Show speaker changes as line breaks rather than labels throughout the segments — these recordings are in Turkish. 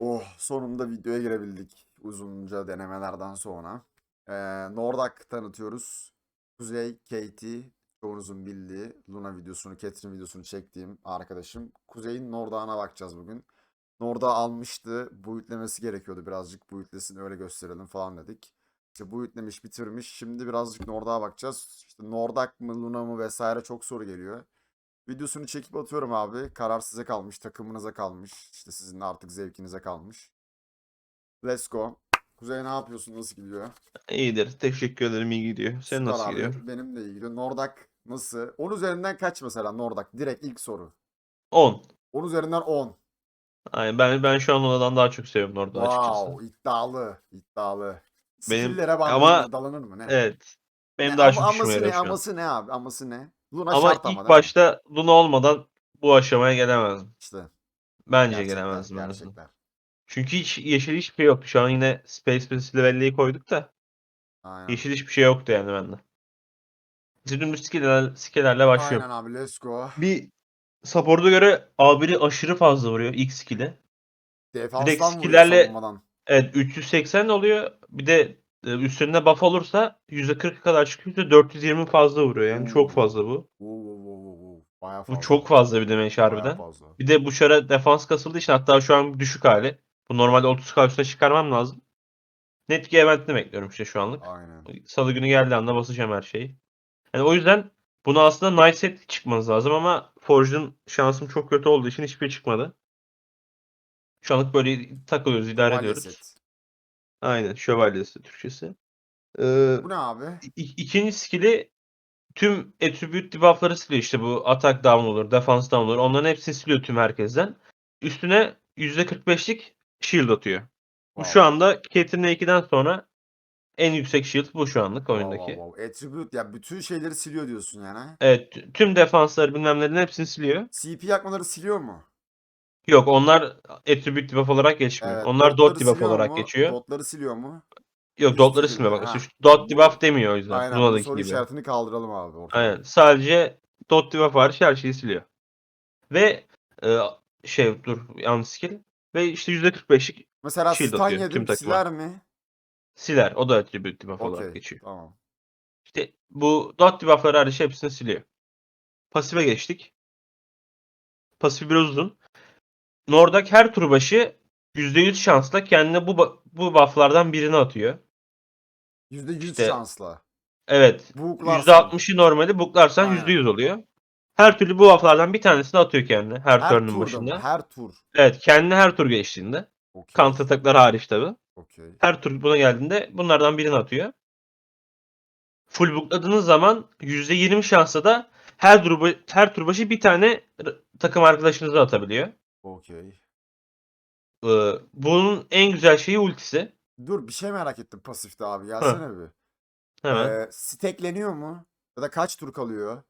Oh, sonunda videoya girebildik. Uzunca denemelerden sonra. Ee, Nordak tanıtıyoruz. Kuzey, Katie, çoğunuzun bildiği Luna videosunu, Catherine videosunu çektiğim arkadaşım. Kuzey'in Nordak'ına bakacağız bugün. Nordak'ı almıştı. Bu gerekiyordu birazcık. Bu öyle gösterelim falan dedik. İşte bu bitirmiş. Şimdi birazcık Nordak'a bakacağız. İşte Nordak mı, Luna mı vesaire çok soru geliyor. Videosunu çekip atıyorum abi. Karar size kalmış, takımınıza kalmış. İşte sizin artık zevkinize kalmış. Let's go. Kuzey ne yapıyorsun? Nasıl gidiyor?
İyidir. Teşekkür ederim. iyi gidiyor. Senin
Süper
nasıl
abi.
gidiyor?
Benim de iyi gidiyor. Nordak nasıl? 10 üzerinden kaç mesela Nordak? Direkt ilk soru.
10.
10 üzerinden 10.
Aynen. Ben ben şu an ondan daha çok seviyorum orada açıkçası.
Wow, iddialı, iddialı.
Benim-
Skill'lere bak
ama-
dalanır mı ne?
Evet. Benim
Ne,
daha
ama-
çok
aması
hoşuma
ne, aması ne abi? Aması ne? Luna
Ama
şart ama
ilk
mi?
başta Luna olmadan bu aşamaya gelemezdim.
İşte
Bence
gerçekler,
gelemezdim. Çünkü hiç yeşil hiçbir şey yoktu. Şu an yine Space Space Level'liği koyduk da
Aynen.
yeşil hiçbir şey yoktu yani bende. Dümdüz skiller, skillerle başlıyorum.
Aynen abi let's go.
Bir support'a göre A1'i aşırı fazla vuruyor ilk skill'i.
Defanstan
skill'lerle-
savunmadan.
Evet 380 oluyor. Bir de e, üstünde buff olursa %40 kadar çıkıyor. %420 fazla vuruyor. Yani çok fazla bu.
Bayağı fazla.
Bu çok fazla bir
Bayağı
harbiden.
fazla.
Bir de bu şara defans kasıldığı için hatta şu an düşük hali. Bu normalde 30k üstüne çıkarmam lazım. Netki eventini bekliyorum işte şu anlık.
Aynen.
Salı günü geldiği anda basacağım her şeyi. Yani o yüzden bunu aslında Night Set çıkmanız lazım ama Forge'un şansım çok kötü olduğu için hiçbir çıkmadı. Şu anlık böyle takılıyoruz, idare
Şövalye
ediyoruz. Aynen, şövalyesi Türkçesi. Ee,
Bu ne abi?
İ- ikinci skill'i tüm attribute debuff'ları siliyor işte bu attack down olur, defense down olur. Onların hepsini siliyor tüm herkesten. Üstüne %45'lik shield atıyor. Bu
Wow.
şu anda Caitlyn'e 2'den sonra en yüksek shield bu şu anlık
Wow,
oyundaki.
wow, wow. Attribute ya bütün şeyleri siliyor diyorsun yani. ha?
Evet, t- tüm defansları bilmemlerin hepsini siliyor.
CP yakmaları siliyor mu?
Yok onlar attribute debuff olarak geçmiyor.
Evet.
onlar dot debuff olarak
mu?
geçiyor.
Dotları siliyor mu?
Yok
üst
dotları silmiyor bak.
ha.
dot debuff demiyor o yüzden.
Aynen
Luna'daki
soru
gibi.
işaretini kaldıralım abi ortaya.
Aynen. Sadece dot debuff hariç her şeyi siliyor. Ve e, şey dur yanlış skill. Ve işte %45'lik
Mesela
Shield
stun
atıyor
yedim
tüm takıma.
siler mi?
siler. O da attribute debuff olarak
Okey
geçiyor.
tamam.
İşte bu dot debuff'ları hariç hepsini siliyor. Pasife geçtik. Pasifi biraz uzun. Nordak her tur başı %100 şansla kendine bu bu buff'lardan birini atıyor.
%100
İşte-
şansla.
Evet.
Booklarsan.
%60'ı normali buklarsan
Aynen.
%100 oluyor. Her türlü bu buff'lardan bir tanesini atıyor kendine her,
Her
turn'un
turda
başında.
Her tur.
Evet, kendine her tur geçtiğinde.
Okey.
Counter ataklar hariç tabi.
Okey.
Her tur buna geldiğinde bunlardan birini atıyor. Full bookladığınız zaman %20 şansla da her tur, her tur başı bir tane r- takım arkadaşınıza atabiliyor.
Okey.
Ee, bunun en güzel şeyi ultisi.
Dur bir şey merak ettim pasifte abi. Gelsene bir.
Hemen.
Ee, stackleniyor mu? Ya da kaç tur kalıyor?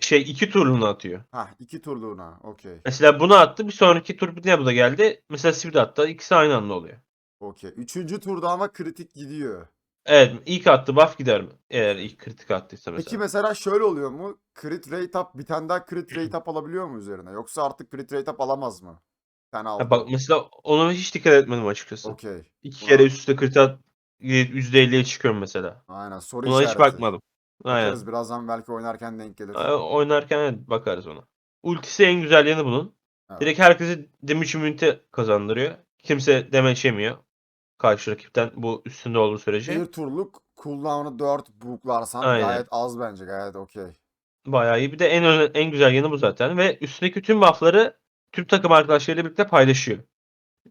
Şey iki turluğunu atıyor.
Hah iki turluğuna. Okey.
Mesela bunu attı. Bir sonraki tur bir ne bu da geldi. Mesela Sivir attı. İkisi aynı anda oluyor.
Okey. Üçüncü turda ama kritik gidiyor.
Evet ilk attı buff gider mi? Eğer ilk kritik attıysa mesela.
Peki mesela şöyle oluyor mu? Crit rate up bir tane daha crit rate up alabiliyor mu üzerine? Yoksa artık crit rate up alamaz mı? Sen
Ha,
aldın.
bak mesela ona hiç dikkat etmedim açıkçası.
Okey.
İki kere üst üste kritik at %50'ye çıkıyorum mesela.
Aynen soru
Buna hiç
işareti.
bakmadım. Aynen.
Bakarız birazdan belki oynarken denk gelir.
Aa, Oynarken evet, bakarız ona. Ultisi en güzel yanı bunun.
Evet.
Direkt herkese damage immunity kazandırıyor. Kimse damage yemiyor. Karşı rakipten bu üstünde olduğu sürece.
Bir turluk cooldown'u 4 booklarsan
Aynen.
gayet az bence gayet okey.
Bayağı iyi. Bir de en öne- en güzel yanı bu zaten. Ve üstündeki tüm buff'ları tüm takım arkadaşlarıyla birlikte paylaşıyor.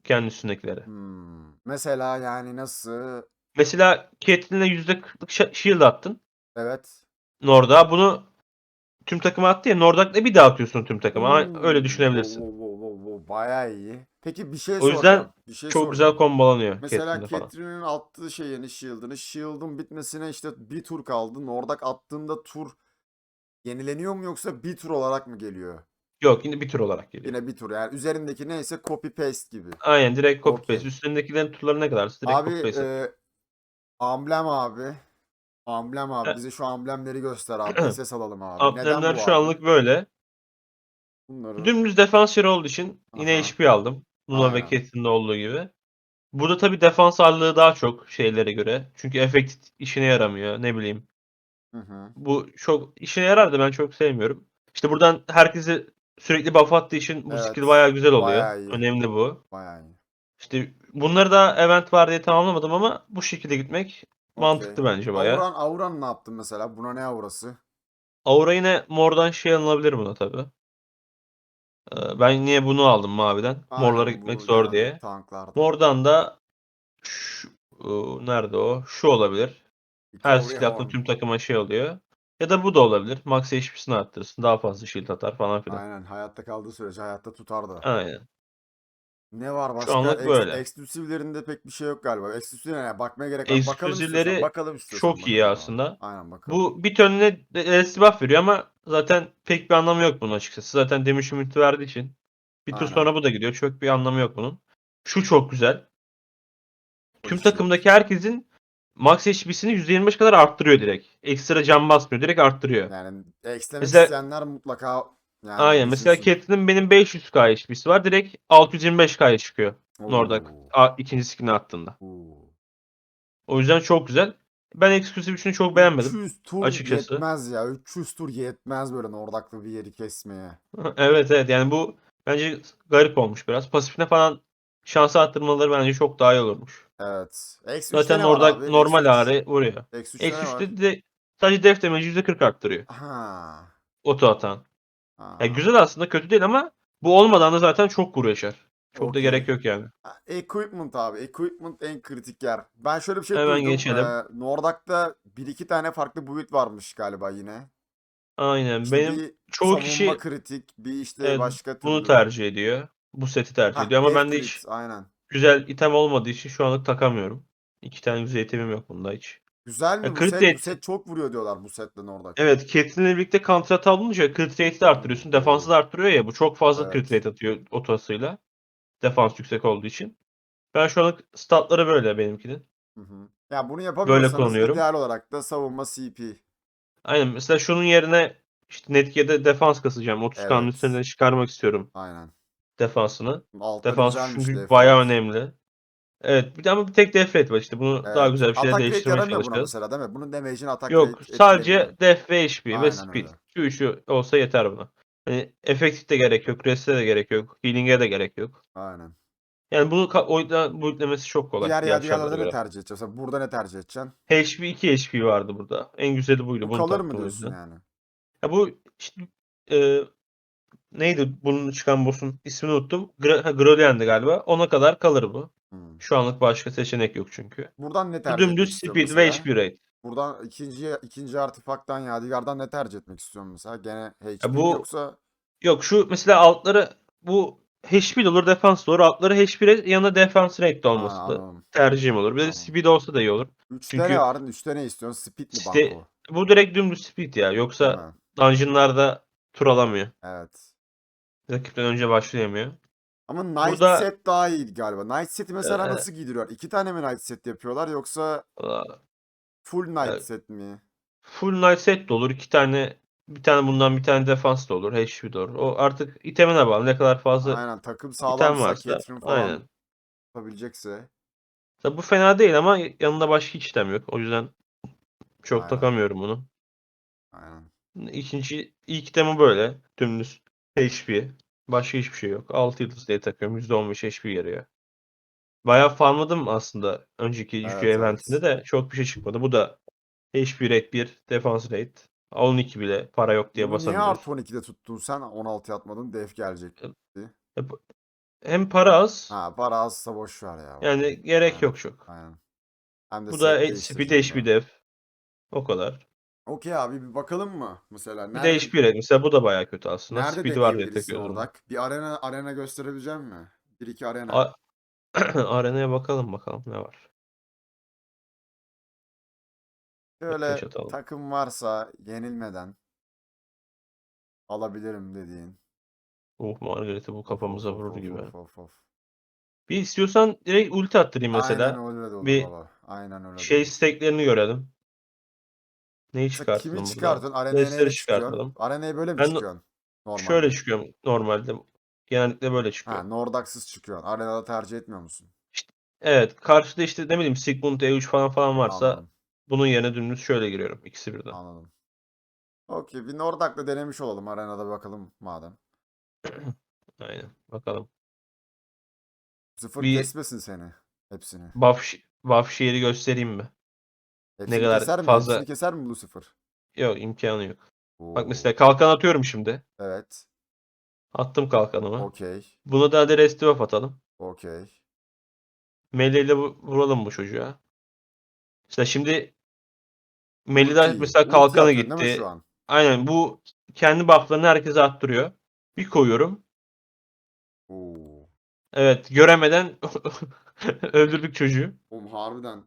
Kendi üstündekileri.
Hmm. Mesela yani nasıl?
Mesela Caitlyn'e %40'lık ş- shield attın.
Evet.
Nordak'a bunu tüm takıma attı ya. Nordak'la bir daha atıyorsun tüm takıma. Öyle
Hmm.
düşünebilirsin.
Wow, wow, wow, wow. Bayağı iyi. Peki bir şey
O yüzden
soracağım. Bir şey
Çok
soracağım.
güzel kombolanıyor
Mesela
Caitlyn'de falan.
Catherine'in attığı şeyini shield'ını shield'ın bitmesine işte bir tur kaldı. Nordak attığında tur yenileniyor mu yoksa bir tur olarak mı geliyor?
Yok yine bir tur olarak geliyor.
Yine bir tur yani üzerindeki neyse copy paste gibi.
Aynen direkt copy
Okey.
paste. Üstündekilerin turları ne kadarsa direkt
Abi
copy paste.
e, amblem abi. Amblem abi. Bize şu amblemleri göster abi. Ses alalım abi. Neden
Amblemler
bu
şu
abi?
anlık böyle.
Bunları...
Dümdüz defans yeri olduğu için yine
Aha.
HP aldım. Luna ve. Catelyn'de olduğu gibi. Burada tabii defans ağırlığı daha çok şeylere göre. Çünkü efekt işine yaramıyor. Ne bileyim.
Hı hı.
Bu çok işine yarar da ben çok sevmiyorum. İşte buradan herkesi sürekli buff attığı için bu
Evet.
skill bayağı güzel oluyor.
Bayağı iyi.
Önemli bu.
Bayağı iyi.
İşte bunları da event var diye tamamlamadım ama bu şekilde gitmek mantıklı
Okey.
bence bayağı.
Auran, Auran ne yaptın mesela? Buna ne aurası?
Aura yine mordan şey alınabilir buna tabi. Ben niye bunu aldım maviden? Morlara
Aynen,
gitmek
bu
zor
genelde
diye.
Tanklarda.
Mordan da şu, ıı, nerede o? Şu olabilir. Her
horn.
tüm takıma şey oluyor. Ya da bu da olabilir. Max HP'sini arttırırsın. Daha fazla shield atar falan filan.
Aynen hayatta kaldığı sürece hayatta tutar da.
Aynen.
Ne var başka?
anlık
Ex-
böyle.
Exclusive'lerinde pek bir şey yok galiba. Exclusive'lerine yani bakmaya gerek yok. Bakalım istiyorsan. Bakalım istiyorsan.
çok iyi
bakalım
aslında.
Aynen bakalım.
Bu bir tönüne LS buff veriyor ama zaten pek bir anlamı yok bunun açıkçası. Zaten damage limiti verdiği için. Bir tur
Aynen.
sonra bu da gidiyor. Çok bir anlamı yok bunun. Şu çok güzel. Tüm takımdaki herkesin max HP'sini %25 kadar arttırıyor direkt. Ekstra can basmıyor. Direkt arttırıyor.
Yani eklemek
Mesela-
isteyenler mutlaka yani
Aynen. Mesela. Catelyn'in benim 500k HP'si var. Direkt 625k'ya çıkıyor.
Oo.
Nordak a- ikinci skin'i attığında.
Oo.
O yüzden çok güzel. Ben Exclusive 3'ünü çok beğenmedim.
300 tur
açıkçası.
yetmez ya. 300 tur yetmez böyle Nordak'lı bir yeri kesmeye.
evet evet yani bu bence garip olmuş biraz. Pasifine falan şansı arttırmaları bence çok daha iyi olurmuş.
Evet. X3'te
Zaten orada normal
X3.
ağrı vuruyor.
X3'te ne var?
X3'te de sadece def damage'i %40 arttırıyor.
Ha.
Oto atan.
Ha.
Güzel aslında kötü değil ama bu olmadan da zaten çok vuruyor şer. Çok
Okey.
da gerek yok yani.
Ha, Equipment abi. Equipment en kritik yer. Ben şöyle bir şey
Hemen
duydum.
geçelim.
Ee, Nordak'ta bir iki tane farklı build varmış galiba yine.
Aynen.
İşte
Benim
bir
çoğu
savunma
kişi
kritik, bir işte
evet,
başka
bunu
türlü.
tercih ediyor. Bu seti tercih
Ha,
ediyor ama
Death
ben de
Crit,
hiç
Aynen.
güzel item olmadığı için şu anlık takamıyorum. İki tane güzel itemim yok bunda hiç.
Güzel mi
Ya,
bu
crit
set? Bu set çok vuruyor diyorlar bu setle Nordak.
Evet, Catelyn'le birlikte kontrat alınca crit rate'i de arttırıyorsun. Defansı da arttırıyor ya. Bu çok fazla
Evet.
crit rate atıyor otasıyla. Defans yüksek olduğu için. Ben şu anlık statları böyle benimkinin.
Hı hı. Ya bunu yapamıyorsanız
kullanıyorum.
ideal olarak da savunma CP.
Aynen mesela şunun yerine işte Netgear'de defans kasacağım. 30 kanın
Evet.
üstüne çıkarmak istiyorum
Aynen.
defansını.
Altta
Defans çünkü bayağı önemli. Evet bir de ama bir tek def rate var işte. Bunu daha
Evet.
güzel bir şeyler
Atak rate
değiştirmeye
yaramıyor buna
çalışacağız.
mesela değil mi? Bunun damage'ini atak
Yok
rate
sadece
etkilemiyor.
def ve HP ve
Aynen
speed.
öyle.
Şu üçü olsa yeter buna. Hani efektif de gerek yok, rest'e de gerek yok, healing'e de gerek yok.
Aynen.
Yani bunu ka- oyda bu yüklemesi çok kolay.
Diğer
diğer şartlara
ne
göre.
tercih edeceksin? Mesela burada ne tercih edeceksin?
HP 2 HP vardı burada. En güzeli buydu.
Bu
Bunu
kalır
taktım
mı
o
diyorsun
yüzden.
yani?
Ya bu işte e, neydi bunun çıkan boss'un ismini unuttum. Gra- ha, Grolian'dı galiba. Ona kadar kalır bu.
Hmm.
Şu anlık başka seçenek yok çünkü.
Buradan ne tercih etmek
dümdüz
istiyorsun
speed ve? HP rate.
Buradan ikinci ikinci artifaktan yadigardan ne tercih etmek istiyorsun mesela? Gene HP
bu-
yoksa
Yok şu mesela altları bu HP olur, defans olur. Altları HP rate yanında defans rate de
Ha,
olması da
anladım.
tercihim olur. Bir de speed olsa da iyi olur.
Üçte
Çünkü-
ne var? Üçte ne istiyorsun? Speed mi
İşte-
banko?
Bu direkt dümdüz speed ya. Yoksa
mi?
dungeonlarda tur alamıyor.
Evet.
Rakipten önce başlayamıyor.
Ama Night
Burada-
set daha iyi galiba. Night set'i mesela
Ee,
nasıl giydiriyor? İki tane mi Night set yapıyorlar yoksa full Night
Evet.
set mi?
Full night set de olur. iki tane bir tane bundan bir tane defans da olur. HP de olur. O artık itemine bağlı. Ne kadar fazla
Aynen takım sağlamsa. Catherine falan
Aynen.
yapabilecekse.
Tabi bu fena değil ama yanında başka hiç item yok. O yüzden çok
Aynen.
takamıyorum bunu.
Aynen.
İkinci ilk itemi böyle. Dümdüz HP. Başka hiçbir şey yok. 6 yıldız diye takıyorum. %15 HP yarıyor. Bayağı farmladım aslında önceki
Evet, evet.
eventinde de çok bir şey çıkmadı. Bu da HP rate 1, defans rate. 12 bile para yok diye
Bunu niye
basamıyoruz.
artı 12'de tuttun sen? 16 atmadın. Def gelecek.
Hem para az
Ha para azsa boş ver ya.
yani gerek
Aynen.
yok çok.
Aynen. Hem de
Bu da speed HP def. O kadar.
Okey abi bir bakalım mı? Mesela
Bir
nerede,
de rate. Mesela bu da bayağı kötü aslında.
nerede
Speed var diye.
Nordak? Bir arena arena gösterebilecek mi? Bir iki arena.
A- Arenaya bakalım bakalım ne var.
Şöyle
taş atalım.
takım varsa yenilmeden alabilirim dediğin.
Oh Margaret'i bu kafamıza
of,
vurur
of,
gibi.
of, of, of.
Bir istiyorsan direkt ulti attırayım mesela.
Aynen öyle de olur
bir
baba. Aynen öyle de
Şey
olur.
steklerini görelim. Neyi çıkartalım
kimi
burada?
çıkartın? Çıkıyorsun?
çıkartalım.
Arenaya böyle mi
Ben
çıkıyorsun? Normalde.
Şöyle çıkıyorum normalde. Genellikle böyle
Ha,
çıkıyor.
Nordax'sız çıkıyor. Arenada tercih etmiyor musun?
Evet. Karşıda işte ne bileyim Sigmund E3 falan falan varsa
Anladım.
bunun yerine dümdüz şöyle giriyorum. İkisi birden.
Anladım. Okey. Bir Nordak'la denemiş olalım. Arenada bakalım madem.
Aynen. Bakalım.
Sıfır
Bir-
kesmesin seni. Hepsini.
Buff, buff şeyi göstereyim mi?
Hepsini
kadar
keser mi?
fazla-
Hepsini keser mi Lucifer?
Yok imkanı yok. Bak
Oo,
mesela kalkan atıyorum şimdi.
Evet.
Attım kalkanımı.
Okey.
Bunu da hadi rest buff atalım.
Okey.
Melee ile vu- vuralım bu çocuğa. Mesela şimdi Melida
Ulti.
mesela
Ulti
kalkanı
atıyorsun değil mi
gitti.
şu an?
Aynen bu kendi bufflarını herkese attırıyor. Bir koyuyorum.
Oo.
Evet göremeden öldürdük çocuğu.
Oğlum harbiden.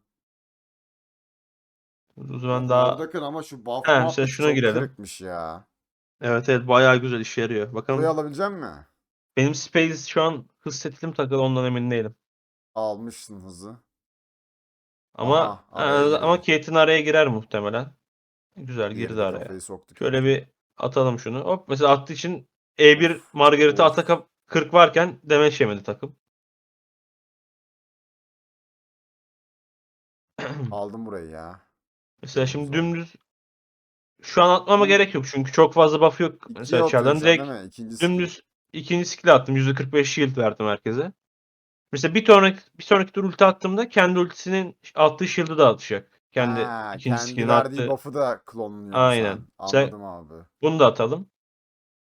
O zaman daha
Nordak'ın ama şu buff
He,
muhabbeti
şuna
çok
girelim.
kırıkmış ya.
evet evet bayağı güzel işe yarıyor. Bakalım
Burayı alabilecek mi?
benim Space şu an hız setilim takılı ondan emin değilim.
Almışsın hızı.
Ama
Aha, araya
e,
girdi.
ama Kate'in araya girer muhtemelen. Güzel
Girdi,
girdi araya.
kafayı soktuk.
Şöyle bir atalım şunu. Hop mesela attığı için E1
Of,
Margarita
of.
Ataka 40 varken demeç yemedi takım.
Aldım burayı ya.
Mesela şimdi dümdüz şu an atmama gerek yok çünkü çok fazla buff yok. Mesela
sen
direkt
değil mi? İkinci skill.
dümdüz ikinci skill attım. %45 shield verdim herkese. Mesela bir sonraki bir sonraki tur ulti attığımda kendi ultisinin attığı shield'ı da atacak. Kendi
Ha,
ikinci
kendi
skill'ini
verdiği
attı.
buff'ı da klonluyor
Aynen. Sen-
Anladım abi.
Bunu da atalım.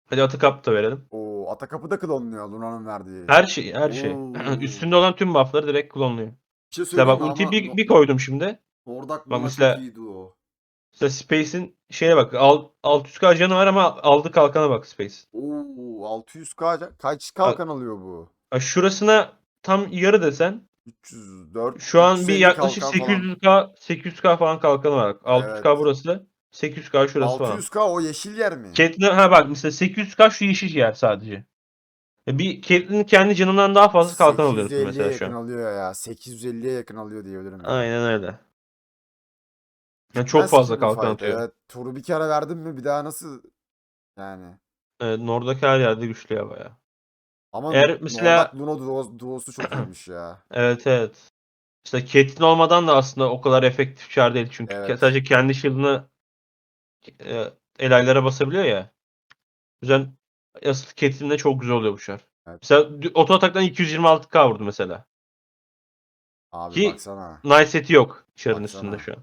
Hadi atı kap da verelim.
Oo, Atakapı da klonluyor Luna'nın verdiği.
Her şey, her şey. Üstünde olan tüm buff'ları direkt klonluyor.
Bir şey söyleyeyim
bak
mi
ultiyi
ama
bir, bir koydum şimdi.
Nordak
Bak mesela-
iyiydi o.
Mesela Space'in şeye bak. Al, 600k canı var ama aldı kalkana bak Space.
Oo, 600k ca- kaç kalkan alıyor bu?
Ya şurasına tam yarı desen
304
şu an bir
350
yaklaşık
kalkan falan.
800k 800k falan kalkanı var. 600k
Evet.
burası. 800k şurası falan.
600k o yeşil yer mi?
Caitlyn ha bak mesela 800k şu yeşil yer sadece. Ya Bir Caitlyn'in kendi canından daha fazla kalkan alıyorsun
850'ye
mesela şu
yakın
an.
alıyor ya. 850'ye yakın alıyor diyebilirim. ya.
Aynen öyle. Yani çok fazla kalkan
fight?
atıyor.
Turu bir kere verdim mi bir daha nasıl yani.
Evet, Nord'daki her yerde güçlü ya baya.
Ama
Eğer
Eğer
mesela-
Luna duo- duosu çok iyiymiş ya.
Evet evet. İşte Caitlyn olmadan da aslında o kadar efektif çar değil. Çünkü
Evet.
sadece kendi shield'ını e, elaylara basabiliyor ya. O yüzden asıl Caitlyn'de çok güzel oluyor bu şar.
Evet.
Mesela dü- oto ataktan 226k vurdu mesela.
Abi
Ki-
baksana.
Nice seti yok çarın
Baksana.
üstünde şu an.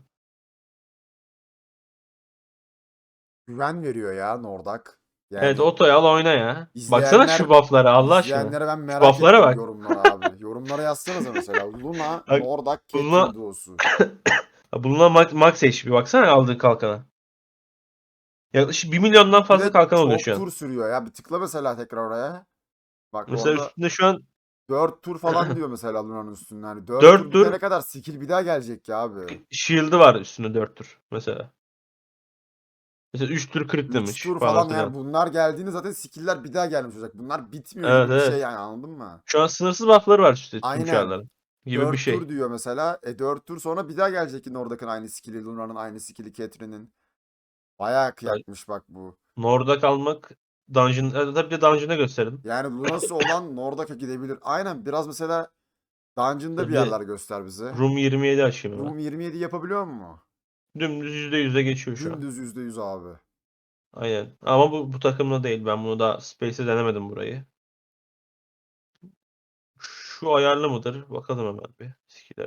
Güven veriyor ya Nordak. Yani
Evet otoya al oyna ya. Baksana şu buff'lara Allah aşkına.
izleyenlere ben merak
buff'lara
ettim
bak.
yorumlara abi. Yorumlara yazsanıza mesela. Luna, Nordak,
Luna-
Caitlyn duosu.
Bulunan max, max HP baksana aldığı kalkana. Yaklaşık 1 milyondan fazla
de
kalkan oluyor şu an.
tur sürüyor ya. Bir tıkla mesela tekrar oraya. Bak
Mesela üstünde şu an
4 tur falan diyor mesela Luna'nın üstünde. Hani 4,
Dört
tur
tur-
kadar skill bir daha gelecek ya abi.
shield'ı var üstünde 4 tur mesela. Mesela 3 tur crit
3
demiş
tur
falan
falan yani bunlar geldiğinde zaten skill'ler bir daha gelmiş olacak. Bunlar bitmiyor
Evet,
gibi bir
evet.
şey yani anladın mı?
Şu an sınırsız buff'ları var tüm
Aynen.
Gibi
4
bir şey.
tur diyor mesela. E 4 tur sonra bir daha gelecek yine oradakinin aynı skill'i, Luna'nın aynı skill'i, Catherine'in. Bayağı kıyakmış bak bu.
Nord'a kalmak dungeon, e, tabii de dungeon'a gösterelim.
Yani Luna'sı olan Nordak'a gidebilir. Aynen biraz mesela Dungeon'da bir yerler göster bize.
Room 27 açayım.
Room 27 yapabiliyor mu?
Dümdüz %100'de geçiyor şu an.
Dümdüz %100 abi.
Aynen. Ama bu, bu takımla değil. Ben bunu da Space'e denemedim burayı. Şu ayarlı mıdır? Bakalım hemen bir.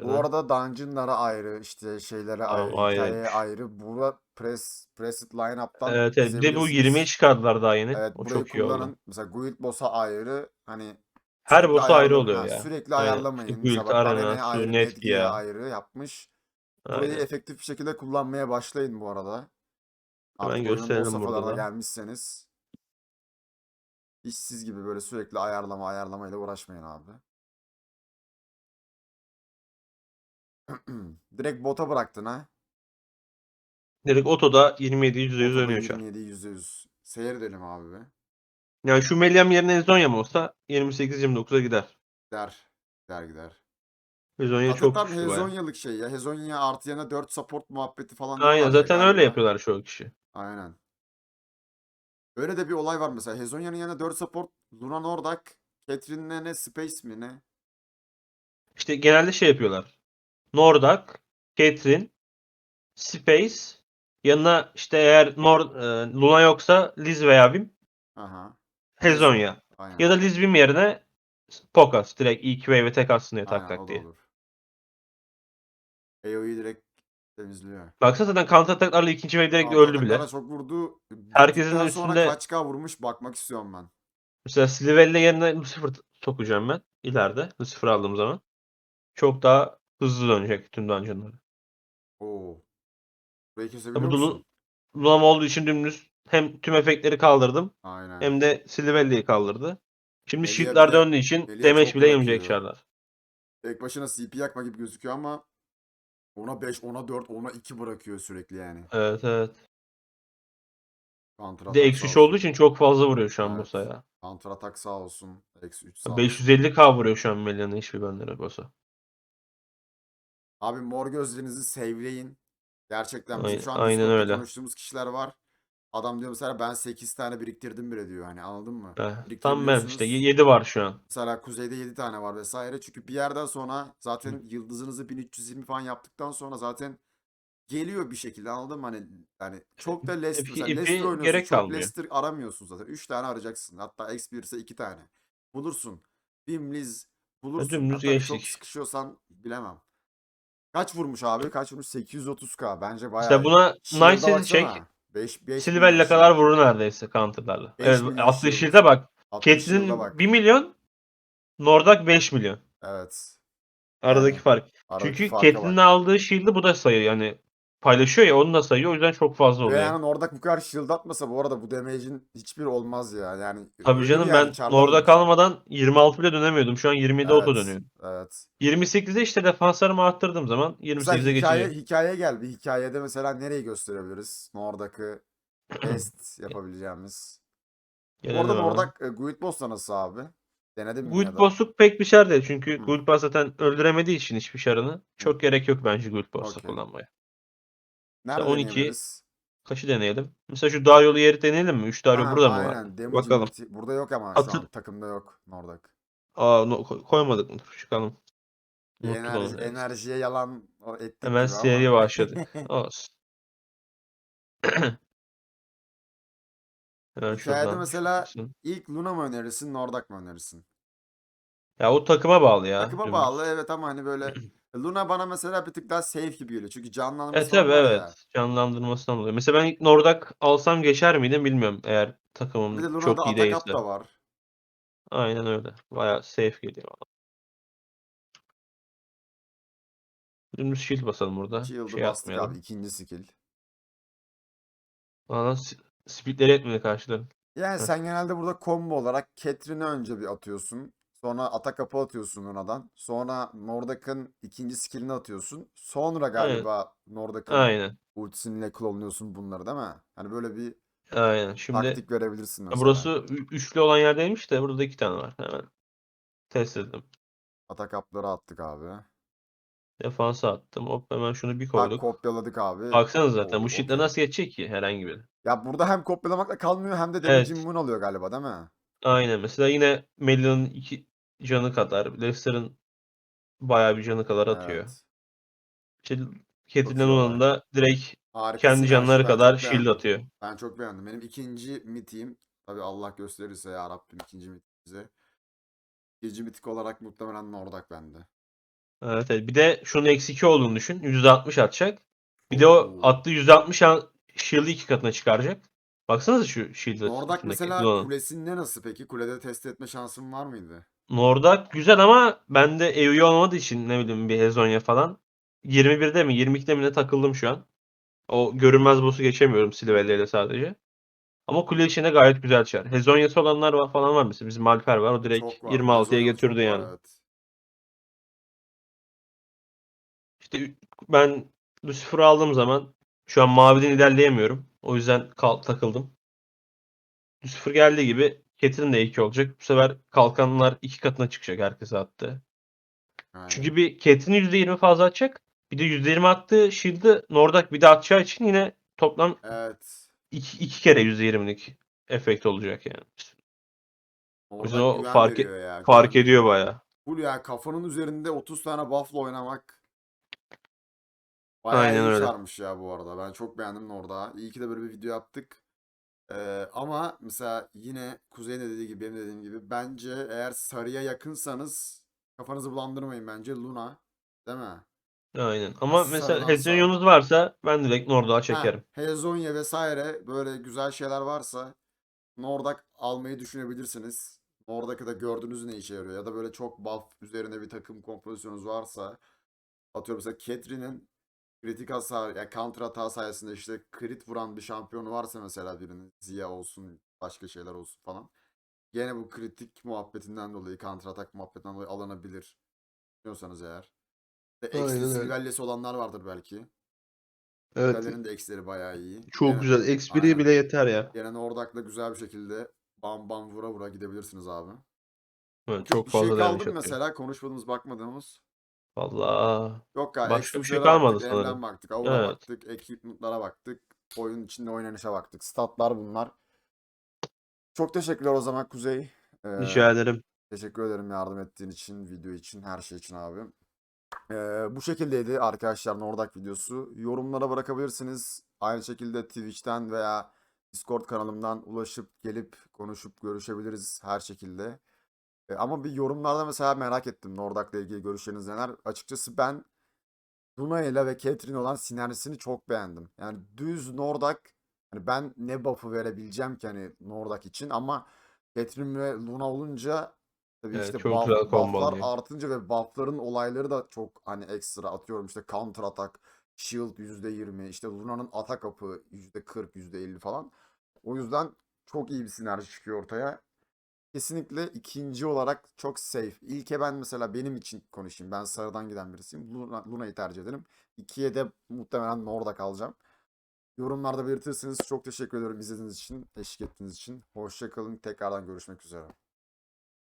Bu arada dungeon'lara ayrı, işte şeylere
Tamam,
ayrı,
aynen.
hikayeye ayrı. Bura press, Preset line-up'tan
Evet evet. Bir de bu. 20'yi çıkardılar daha yeni.
Evet
o
burayı
çok iyi oldu.
kullanın. Mesela Guild Boss'a ayrı. Hani
Her
sürekli
boss'a ayrı
ayarlam-
oluyor
ha,
ya.
Sürekli
Aynen.
ayarlamayın.
İşte
Mesela
Guild,
bak
Arena,
Arena'ya ayrı,
Netgear.
Netgear'e ayrı yapmış. Burayı
Aynen.
efektif bir şekilde kullanmaya başlayın bu arada.
Hemen
Artık oyunun o
gösterelim burada
safhalarına
da.
gelmişseniz. İşsiz gibi böyle sürekli ayarlama ayarlamayla uğraşmayın abi. Direkt bota bıraktın ha.
Direkt otoda 27 %100
Otoda
dönüyor şu an.
27 %100. Seyredelim abi be.
Yani şu Meliam yerine Ezonya mı olsa 28-29'a gider.
Der. Der gider.
Ezonya
Zaten
çok
tam
güçlü bayağı.
Hezonyalık şey ya. Hezonya artı yana 4 support muhabbeti falan
Aynen
diyorlar ya
zaten öyle
galiba.
yapıyorlar çoğu kişi.
Aynen. Öyle de bir olay var mesela. Hezonya'nın yanında 4 support. Luna Nordak. Catherine'le ne? Space mi ne?
İşte genelde şey yapıyorlar. Nordak, Caitlyn, Space, yanına işte eğer Nor e, Luna yoksa Liz veya Vim,
Aha.
Hezonya.
Aynen.
Ya da Liz Vim yerine Pokas. Direkt ilk wave'e tek atsın diye tak
Aynen, o
tak
da
diye.
olur. AoE'yi direkt temizliyor.
Baksana zaten counter attack'larla ikinci wave direkt öldü bile.
attack'lara çok vurdu.
Herkesin
Bittikten sonra
üstünde-
kaç K vurmuş bakmak istiyorum ben.
Mesela Slivel'le yerine Lucifer sokacağım ben ileride. Lucifer aldığım zaman. Çok daha hızlı dönecek tüm dungeonları.
Oo. Burayı kesebiliyor
burada
musun?
Lu- Lunam olduğu için dümdüz hem tüm efektleri kaldırdım
Aynen.
hem de Slivel'liyi kaldırdı. Şimdi shield'lar
bir de-
döndüğü için
Melia
damage
çok
bile yemeyecek
bırakıyor.
çarlar.
Tek başına CP yakma gibi gözüküyor ama ona 5, ona 4, ona 2 bırakıyor sürekli yani.
Evet evet.
Counter
Bir de
atak
eksi
sağ
3 olduğu için çok fazla vuruyor şu an
Evet.
boss'a ya.
Counter atak sağ olsun. Eksi 3 sağ olsun.
550k vuruyor şu an Melia'nın hiçbir bölümleri boss'a.
Abi mor gözlerinizi sevleyin. Gerçekten bizim
Aynen-
şu an
aynen
Discord'da
öyle.
konuştuğumuz kişiler var. Adam diyor mesela ben 8 tane biriktirdim bile diyor hani anladın mı?
Eh, tam ben işte 7 var şu an.
Mesela kuzeyde 7 tane var vesaire. Çünkü bir yerden sonra zaten yıldızınızı 1320 falan yaptıktan sonra zaten geliyor bir şekilde anladın mı? Hani yani çok da Leicester,
İpi-
mesela
ipi
Leicester oynuyorsun
gerek
çok
kalmıyor.
Leicester aramıyorsun zaten. 3 tane arayacaksın. Hatta X1 ise 2 tane. Bulursun. Bimliz bulursun.
dümdüz
Hatta çok sıkışıyorsan bilemem. Kaç vurmuş abi? Kaç vurmuş? 830k. Bence bayağı
İşte buna Nice'ı çek.
5 5
Silver'le kadar vurur neredeyse counter'larla.
Beş
Evet,
milyon shield.
shield'e bak.
Catelyn
Catelyn 1 milyon, Nordak 5 milyon.
Evet.
Aradaki fark.
Aradaki
Çünkü
farka bak.
Catelyn'in aldığı shield'ı bu da sayıyor. Yani paylaşıyor ya onu da sayıyor. O yüzden çok fazla oluyor.
yani Nordak bu kadar shield atmasa bu arada bu damage'in hiçbiri olmaz ya. Yani
Tabii canım
yani,
ben
ölür.
kalmadan 26 bile dönemiyordum. Şu an 27 auto
Evet,
dönüyorum.
Evet.
28'de işte defanslarımı arttırdığım zaman
Mesela
28'e
hikaye,
geçecek.
hikayeye gel. Bir hikayede mesela nereyi gösterebiliriz? Nordak'ı test yapabileceğimiz. Arada
hemen.
Nordak e, Guild Boss'ta nasıl abi? Denedin mi
Guild? Boss'luk pek bir şer değil. Çünkü
Hı.
Guild Boss zaten öldüremediği için hiçbir şarını. Çok gerek yok bence Guild Boss'ta
Okey.
kullanmaya.
Nerede
12
deneyebiliriz?
Kaçı deneyelim? Mesela şu dağ yolu yeri deneyelim mi? 3 dağ yolu
Aha,
burada mı var?
aynen. Damage
Bakalım.
Burada yok ama şu
Hatır-
an takımda yok Nordak.
Aa no- koy- koymadık mı? Çıkalım.
Enerji, enerjiye yalan o ettik
Hemen
gibi
seri
ama.
başladık. Olsun. Hemen
Hikayede mesela
çıksın.
ilk Luna mı önerirsin, Nordak mı önerirsin?
Ya o takıma bağlı ya.
Takıma
dümdüz.
bağlı evet ama hani böyle Luna bana mesela bir tık daha safe gibi geliyor. Çünkü
tabii
var
evet.
ya.
Canlandırmasından dolayı. Mesela ben ilk Nordak alsam geçer miydim bilmiyorum. Eğer
Bir de
takımım
Luna'da
çok iyi
atak up
değilse.
da var.
Aynen öyle. Bayağı safe geliyor bana. Dümdüz shield basalım burada.
Shield'ı
Şey
bastık
atmayalım.
abi ikinci skill.
Aa, s- speedleri etmedi karşıların.
Yani
Heh.
sen genelde burada combo olarak Catherine'i önce bir atıyorsun. Sonra atak up'ı atıyorsun Luna'dan. Sonra Nordak'ın ikinci skillini atıyorsun. Sonra galiba Nordak'ın
Aynen.
ultisiyle klonluyorsun bunları değil mi? Hani böyle bir
Aynen. Şimdi
taktik verebilirsin mesela.
burası ü- üçlü olan yerdeymiş de burada iki tane var. Hemen test edelim.
Atak up'ları attık abi.
Defansa attım. Hop hemen şunu bir
Bak
koyduk.
kopyaladık abi.
Baksanız zaten bu shitlere
okey.
nasıl geçecek ki herhangi biri.
Ya burada hem kopyalamakla kalmıyor hem de
Evet.
immune alıyor galiba değil mi?
Aynen. Mesela yine Melia'nın iki canı kadar. Leicester'ın bayağı bir canı kadar atıyor.
Evet.
İşte
Çok
Catelyn'in
iyi olay.
onun da direkt
Harika
kendi canları kadar
çok
shield
beğendim.
atıyor.
Ben çok beğendim. Benim ikinci mitim. Tabi Allah gösterirse ya Rabbim ikinci mitim bize. İkinci mitik olarak muhtemelen Nordak bende.
Evet, evet. Bir de şunun eksi 2 olduğunu düşün. %60 atacak. Bir de o
Oo.
attığı %60 an- shield'ı iki katına çıkaracak. Baksanıza şu shield'ı
Nordak mesela kulesinde nasıl peki? Kulede test etme şansın var mıydı?
Nordak güzel ama bende EU'yu olmadığı için ne bileyim bir Hezonya falan. 21'de mi 22'de mi ne takıldım şu an. O görünmez boss'u geçemiyorum Silivelli ile sadece. Ama kule içinde gayet güzel çar. Hezonya'sı olanlar var falan var mesela. Bizim Alper var. O direkt
Çok var.
26'ya
Rezonans
götürdü
çok var,
yani.
Evet.
İşte ben Lucifer'ı aldığım zaman şu an maviden ilerleyemiyorum. O yüzden kal takıldım. Lucifer geldiği gibi Catelyn de 2 olacak. Bu sefer kalkanlar iki katına çıkacak herkese attı.
Aynen.
Çünkü bir Catelyn %20 fazla atacak. Bir de %20 attığı shield'ı Nordak bir de atacağı için yine toplam
Evet.
2, iki kere %20'lik efekt olacak yani. O yüzden o fark,
veriyor ya.
fark ediyor baya.
Full ya kafanın üzerinde 30 tane buff'la oynamak bayağı
Aynen
iyi
öyle.
sarmış ya bu arada. Ben çok beğendim orada. İyi ki de böyle bir video yaptık. Ee, ama mesela yine Kuzey'in de dediği gibi benim de dediğim gibi bence eğer sarıya yakınsanız kafanızı bulandırmayın bence Luna. Değil mi?
Aynen. Ama
Sarıdan
mesela
sağa.
Hezonyon'unuz varsa ben direkt Nordak'a
Ha,
çekerim.
Hezonya vesaire böyle güzel şeyler varsa Nordak almayı düşünebilirsiniz. Nordak'ı da gördünüz ne işe yarıyor. Ya da böyle çok buff üzerine bir takım kompozisyonunuz varsa atıyorum mesela Catherine'in kritik hasar ya counter hata sayesinde işte crit vuran bir şampiyonu varsa mesela birinin Zia olsun başka şeyler olsun falan. Gene bu kritik muhabbetinden dolayı counter atak muhabbetinden dolayı alınabilir. Diyorsanız eğer.
Aynen
eksi
öyle.
Sivellesi olanlar vardır belki.
Evet.
Sivellerin de eksileri bayağı iyi.
Çok
Gene-
güzel. X1'i
Aynen.
bile yeter ya.
Gene Nordak'la güzel bir şekilde bam bam vura vura gidebilirsiniz abi.
Evet, çok
bir
fazla
şey kaldı mesela konuşmadığımız bakmadığımız?
Valla.
Yok galiba.
Başka bir şey kalmadı
baktık,
sanırım.
Emblem baktık, Aura
Evet.
baktık, equipment'lara baktık, oyun içinde oynanışa baktık. Statlar bunlar. Çok teşekkürler o zaman Kuzey. Ee,
Rica ederim.
Teşekkür ederim yardım ettiğin için, video için, her şey için abi. Ee, bu şekildeydi arkadaşlar Nordak videosu. Yorumlara bırakabilirsiniz. Aynı şekilde Twitch'ten veya Discord kanalımdan ulaşıp gelip konuşup görüşebiliriz her şekilde. Ama bir yorumlarda mesela merak ettim Nordak'la ilgili görüşleriniz neler. Açıkçası ben Luna ile ve Caitlyn olan sinerjisini çok beğendim. Yani düz Nordak hani ben ne buff'ı verebileceğim ki hani Nordak için ama Caitlyn ve Luna olunca tabii
Evet,
işte
çok
buff,
güzel
buff'lar
combolanıyor.
artınca ve buff'ların olayları da çok hani ekstra atıyorum işte counter atak, shield %20, işte Luna'nın atak up'ı %40, %50 falan. O yüzden çok iyi bir sinerji çıkıyor ortaya. Kesinlikle ikinci olarak çok safe. İlke ben mesela benim için konuşayım. Ben sarıdan giden birisiyim. Luna, Luna'yı tercih ederim. İkiye de muhtemelen Nordak alacağım. Yorumlarda belirtirseniz çok teşekkür ediyorum izlediğiniz için, eşlik ettiğiniz için. Hoşçakalın. Tekrardan görüşmek üzere.